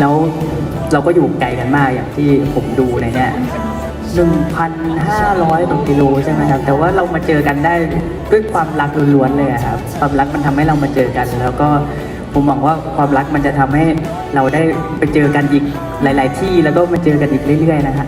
แล้วเราก็อยู่ไกลกันมากอย่างที่ผมดูในเนี่ยหนึ่งพันห้ากิโลใช่ไหมครับ แต่ว่าเรามาเจอกันได้ด้วยความรักล้วนๆเลยครับ ความรักมันทำให้เรามาเจอกัน แล้วก็ผมหวังว่าความรักมันจะทำให้เราได้ไปเจอกันอีกหลาย ๆ ที่แล้วก็มาเจอกันอีกเรื่อย ๆ นะครับ